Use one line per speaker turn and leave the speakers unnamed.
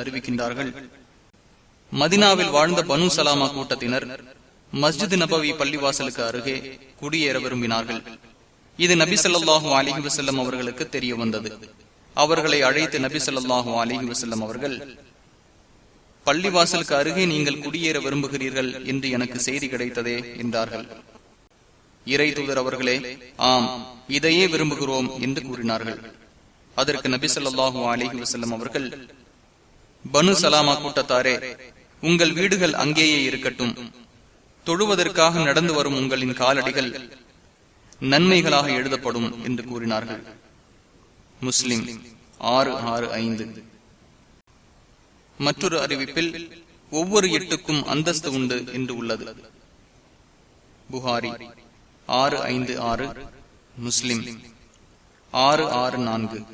அறிவிக்கின்றார்கள். மதினாவில் வாழ்ந்த பனு சலாமா கூட்டத்தினர் மஸ்ஜித் நபவி பள்ளிவாசலுக்கு அருகே குடியேற விரும்பினார்கள். இது நபி சொல்லாஹு அலிஹி வசல்லம் அவர்களுக்கு தெரிய வந்தது. அவர்களை அழைத்து நபி சொல்லாஹு அலிஹி வசல்லம் அவர்கள் பள்ளிவாசலுக்கு அருகே நீங்கள் குடியேற விரும்புகிறீர்கள் என்று எனக்கு செய்தி கிடைத்ததே என்றார்கள். இறை தூதர் அவர்களே ஆம் இதையே விரும்புகிறோம் என்று கூறினார்கள். அதற்கு நபி சொல்லாஹு அலிஹி வசல்லம் அவர்கள் பனு சலாமா கூட்டத்தாரே உங்கள் வீடுகள் அங்கேயே இருக்கட்டும். தொழுவதற்காக நடந்து வரும் உங்களின் காலடிகள் நன்மைகளாக எழுதப்படும் என்று கூறினார்கள். முஸ்லிம் ஆறு ஆறு ஐந்து. மற்றொரு அறிவிப்பில் ஒவ்வொரு எட்டுக்கும் அந்தஸ்து உண்டு என்று உள்ளது. புகாரி. ஆறு ஐந்து ஆறு முஸ்லிம். ஆறு ஆறு நான்கு.